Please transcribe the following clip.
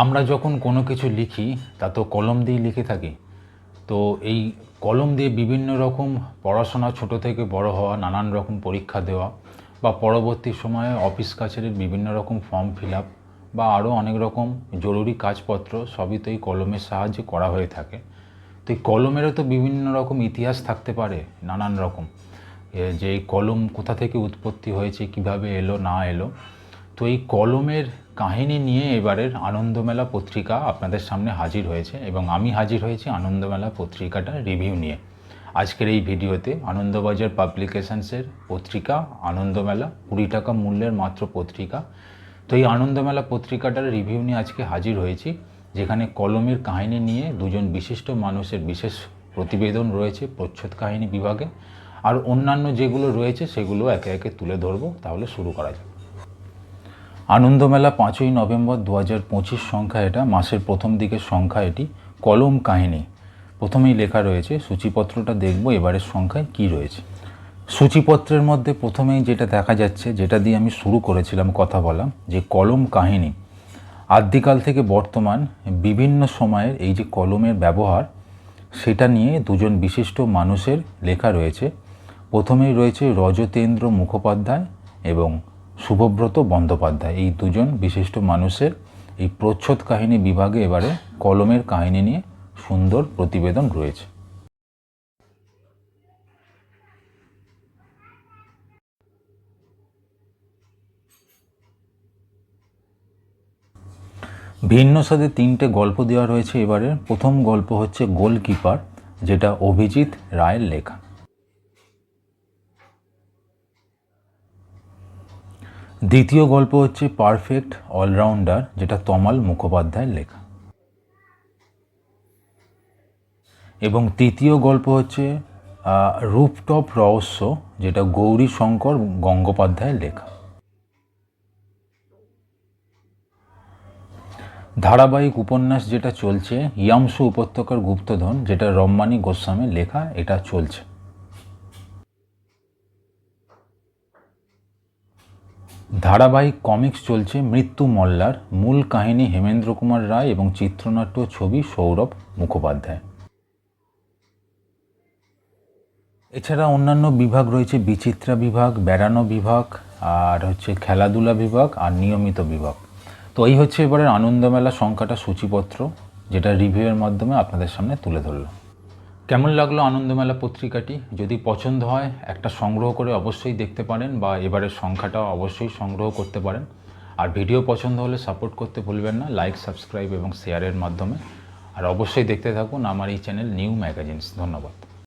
আমরা যখন কোনো কিছু লিখি, তা তো কলম দিয়ে লিখে থাকি। তো এই কলম দিয়ে বিভিন্ন রকম পড়াশোনা, ছোট থেকে বড় হওয়া, নানান রকম পরীক্ষা দেওয়া বা পরবর্তী সময়ে অফিস কাছারির বিভিন্ন রকম ফর্ম ফিল আপ বা আরও অনেক রকম জরুরি কাজপত্র, সবই তো এই কলমের সাহায্যে করা হয়ে থাকে। তো এই কলমেরও তো বিভিন্ন রকম ইতিহাস থাকতে পারে, নানান রকম। যে এই কলম কোথা থেকে উৎপত্তি হয়েছে, কীভাবে এলো, না এলো। তো এই কলমের কাহিনী নিয়ে এবারের আনন্দমেলা পত্রিকা আপনাদের সামনে হাজির হয়েছে এবং আমি হাজির হয়েছি আনন্দমেলা পত্রিকাটার রিভিউ নিয়ে। আজকের এই ভিডিওতে আনন্দবাজার পাবলিকেশনসের পত্রিকা, আনন্দমেলা, কুড়ি টাকা মূল্যের মাত্র পত্রিকা। তো এই আনন্দমেলা পত্রিকাটার রিভিউ নিয়ে আজকে হাজির হয়েছি, যেখানে কলমের কাহিনী নিয়ে দুজন বিশিষ্ট মানুষের বিশেষ প্রতিবেদন রয়েছে প্রচ্ছদ কাহিনী বিভাগে। আর অন্যান্য যেগুলো রয়েছে সেগুলো একে একে তুলে ধরবো, তাহলে শুরু করা যাক। আনন্দমেলা পাঁচই নভেম্বর দু হাজার পঁচিশ সংখ্যা এটা, মাসের প্রথম দিকের সংখ্যা এটি, কলম কাহিনী। প্রথমেই লেখা রয়েছে, সূচিপত্রটা দেখব, এবারের সংখ্যায় কি রয়েছে। সূচিপত্রের মধ্যে প্রথমেই যেটা দেখা যাচ্ছে, যেটা দিয়ে আমি শুরু করেছিলাম কথা বলা যে কলম কাহিনী। আদ্যিকাল থেকে বর্তমান বিভিন্ন সময়ের এই যে কলমের ব্যবহার, সেটা নিয়ে দুজন বিশিষ্ট মানুষের লেখা রয়েছে। প্রথমেই রয়েছে রজতেন্দ্র মুখোপাধ্যায় এবং শুভব্রত বন্দ্যোপাধ্যায়। এই দুজন বিশিষ্ট মানুষের এই প্রচ্ছদ কাহিনী বিভাগে এবারে কলমের কাহিনী নিয়ে সুন্দর প্রতিবেদন রয়েছে। ভিন্ন সাথে তিনটে গল্প দেওয়া রয়েছে এবারে। প্রথম গল্প হচ্ছে গোলকিপার, যেটা অভিজিৎ রায়ের লেখা। দ্বিতীয় গল্প হচ্ছে পারফেক্ট অলরাউন্ডার, যেটা তমাল মুখোপাধ্যায়ের লেখা। এবং তৃতীয় গল্প হচ্ছে রূপটপ রহস্য, যেটা গৌরী শঙ্কর গঙ্গোপাধ্যায়ের লেখা। ধারাবাহিক উপন্যাস যেটা চলছে, ইয়ামসু উপত্যকার গুপ্তধন, যেটা রম্মানী গোস্বামীর লেখা, এটা চলছে। ধারাবাহিক কমিক্স চলছে মৃত্যু মল্লার মূল কাহিনী হেমেন্দ্র কুমার রায় এবং চিত্রনাট্য ছবি সৌরভ মুখোপাধ্যায়। এছাড়া অন্যান্য বিভাগ রয়েছে বিচিত্রা বিভাগ, বেড়ানো বিভাগ, আর হচ্ছে খেলাধুলা বিভাগ আর নিয়মিত বিভাগ। তো এই হচ্ছে এবারের আনন্দমেলা সংখ্যাটা সূচিপত্র, যেটা রিভিউয়ের মাধ্যমে আপনাদের সামনে তুলে ধরলাম। কেমন লাগল আনন্দমেলা পত্রিকাটি? যদি পছন্দ হয়, একটা সংগ্রহ করে অবশ্যই দেখতে পারেন বা এবারের সংখ্যাটা অবশ্যই সংগ্রহ করতে পারেন। আর ভিডিও পছন্দ হলে সাপোর্ট করতে ভুলবেন না, লাইক, সাবস্ক্রাইব এবং শেয়ারের মাধ্যমে। আর অবশ্যই দেখতে থাকুন আমার এই চ্যানেল নিউ ম্যাগাজিনস। ধন্যবাদ।